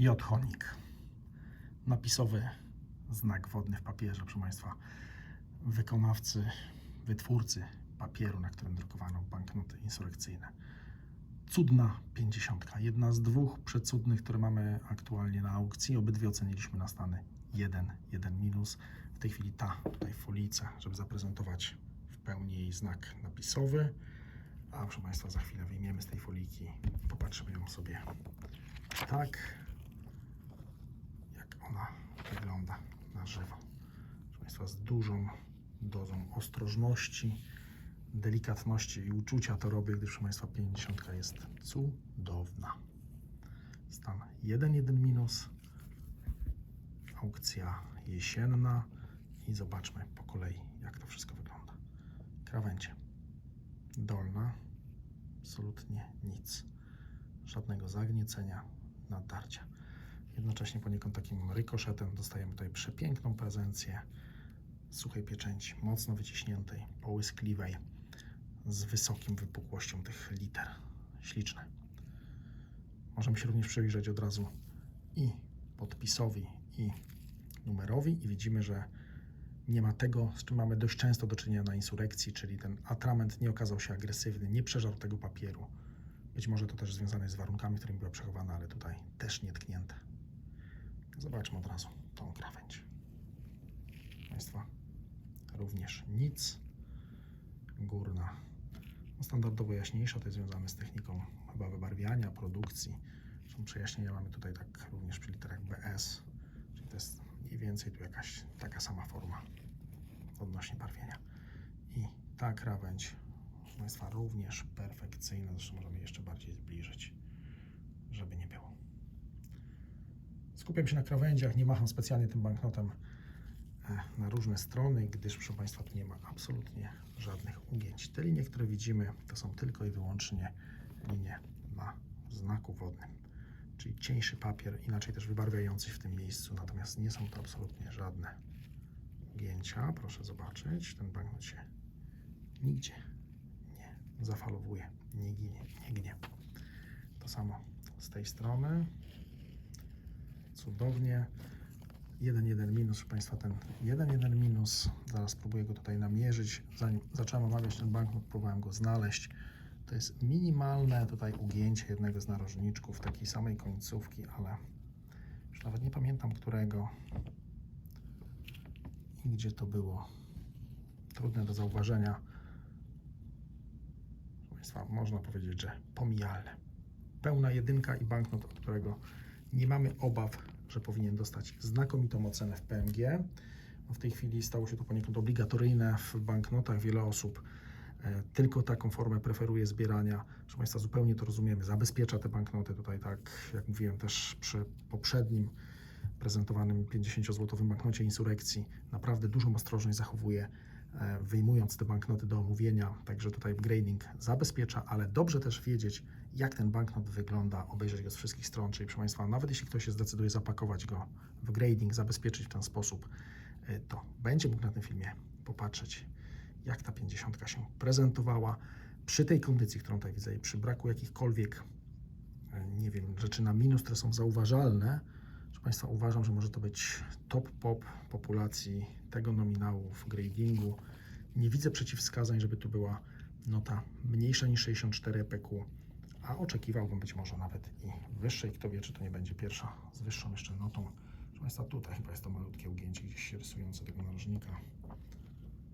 Jodchonik. Napisowy znak wodny w papierze, proszę Państwa. Wykonawcy, wytwórcy papieru, na którym drukowano banknoty insurekcyjne. Cudna pięćdziesiątka. Jedna z dwóch przecudnych, które mamy aktualnie na aukcji. Obydwie oceniliśmy na stany 1, 1 minus. W tej chwili ta tutaj folice, żeby zaprezentować w pełni jej znak napisowy. A proszę Państwa, za chwilę wyjmiemy z tej foliki popatrzymy ją sobie tak, jak ona wygląda na żywo. Proszę Państwa, z dużą dozą ostrożności, delikatności i uczucia to robię, gdyż proszę Państwa 50 jest cudowna. Stan 1,1 minus, aukcja jesienna i zobaczmy po kolei, jak to wszystko wygląda. Krawędzie. Dolna, absolutnie nic. Żadnego zagniecenia, nadarcia. Jednocześnie poniekąd takim rykoszetem dostajemy tutaj przepiękną prezencję suchej pieczęci, mocno wyciśniętej, połyskliwej, z wysokim wypukłością tych liter. Śliczne. Możemy się również przyjrzeć od razu i podpisowi, i numerowi i widzimy, że nie ma tego, z czym mamy dość często do czynienia na insurekcji, czyli ten atrament nie okazał się agresywny, nie przeżarł tego papieru. Być może to też związane jest z warunkami, którymi była przechowana, ale tutaj też nietknięte. Zobaczmy od razu tą krawędź. Państwa, również nic. Górna, no standardowo jaśniejsza, to jest związane z techniką chyba wybarwiania, produkcji. Zresztą przejaśnienia mamy tutaj tak również przy literach BS, czyli to jest mniej więcej tu jakaś taka sama forma odnośnie barwienia. I ta krawędź, Państwa, również perfekcyjna, zresztą możemy jeszcze bardziej zbliżyć, żeby nie było. Skupiam się na krawędziach, nie macham specjalnie tym banknotem e, na różne strony, gdyż proszę Państwa tu nie ma absolutnie żadnych ugięć. Te linie, które widzimy, to są tylko i wyłącznie linie na znaku wodnym, czyli cieńszy papier, inaczej też wybarwiający w tym miejscu, natomiast nie są to absolutnie żadne ugięcia. Proszę zobaczyć, ten banknot się nigdzie nie zafalowuje, nie ginie, nie gnie. To samo z tej strony. Cudownie. 1,1 minus, proszę Państwa, ten 1,1 minus, zaraz spróbuję go tutaj namierzyć. Zanim zacząłem omawiać ten banknot, próbowałem go znaleźć. To jest minimalne tutaj ugięcie jednego z narożniczków, takiej samej końcówki, ale już nawet nie pamiętam którego i gdzie to było. Trudne do zauważenia. Proszę Państwa, można powiedzieć, że pomijalne. Pełna jedynka i banknot, od którego nie mamy obaw, że powinien dostać znakomitą ocenę w PMG. No w tej chwili stało się to poniekąd obligatoryjne w banknotach. Wiele osób e, tylko taką formę preferuje zbierania. Proszę Państwa, zupełnie to rozumiemy. Zabezpiecza te banknoty tutaj, tak jak mówiłem też przy poprzednim prezentowanym 50-złotowym banknocie insurekcji. Naprawdę dużą ostrożność zachowuje, e, wyjmując te banknoty do omówienia. Także tutaj grading zabezpiecza, ale dobrze też wiedzieć, jak ten banknot wygląda, obejrzeć go z wszystkich stron. Czyli, proszę Państwa, nawet jeśli ktoś się zdecyduje zapakować go w grading, zabezpieczyć w ten sposób, e, to będzie mógł na tym filmie popatrzeć, jak ta 50 się prezentowała. Przy tej kondycji, którą tutaj widzę, i przy braku jakichkolwiek, e, nie wiem, rzeczy na minus, które są zauważalne, proszę Państwa, uważam, że może to być top pop populacji tego nominału w gradingu. Nie widzę przeciwwskazań, żeby tu była nota mniejsza niż 64 EPQ, a oczekiwałbym być może nawet i wyższej. Kto wie, czy to nie będzie pierwsza z wyższą jeszcze notą. Proszę Państwa, tutaj chyba jest to malutkie ugięcie gdzieś rysujące tego narożnika.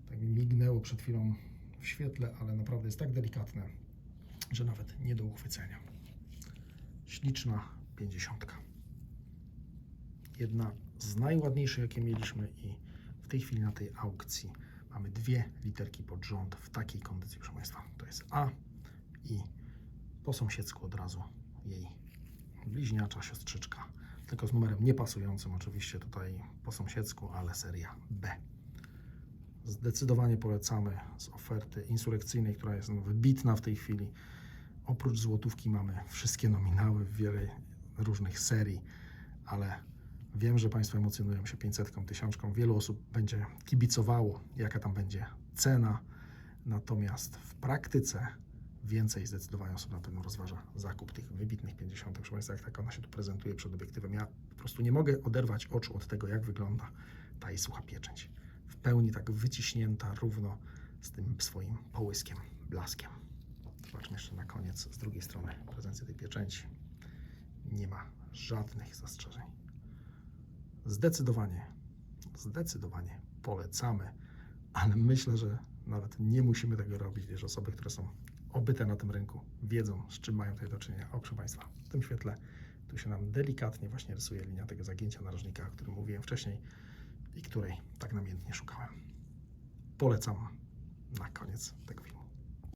Tak mi mignęło przed chwilą w świetle, ale naprawdę jest tak delikatne, że nawet nie do uchwycenia. Śliczna 50. Jedna z najładniejszych, jakie mieliśmy i w tej chwili na tej aukcji mamy dwie literki pod rząd w takiej kondycji, proszę Państwa. To jest A i po sąsiedzku od razu jej bliźniacza siostrzyczka, tylko z numerem niepasującym oczywiście tutaj po sąsiedzku, ale seria B. Zdecydowanie polecamy z oferty insurekcyjnej, która jest wybitna w tej chwili. Oprócz złotówki mamy wszystkie nominały w wiele różnych serii, ale wiem, że Państwo emocjonują się 500, tysiączką. Wielu osób będzie kibicowało, jaka tam będzie cena. Natomiast w praktyce więcej zdecydowanie osób na pewno rozważa zakup tych wybitnych 50. Proszę Państwa, jak tak ona się tu prezentuje przed obiektywem. Ja po prostu nie mogę oderwać oczu od tego, jak wygląda ta jej sucha pieczęć. W pełni tak wyciśnięta równo z tym swoim połyskiem, blaskiem. Zobaczmy jeszcze na koniec z drugiej strony prezencji tej pieczęci. Nie ma żadnych zastrzeżeń. Zdecydowanie, zdecydowanie polecamy, ale myślę, że nawet nie musimy tego robić, gdyż osoby, które są obyte na tym rynku, wiedzą, z czym mają tutaj do czynienia. O, proszę Państwa, w tym świetle tu się nam delikatnie właśnie rysuje linia tego zagięcia narożnika, o którym mówiłem wcześniej i której tak namiętnie szukałem. Polecam na koniec tego filmu.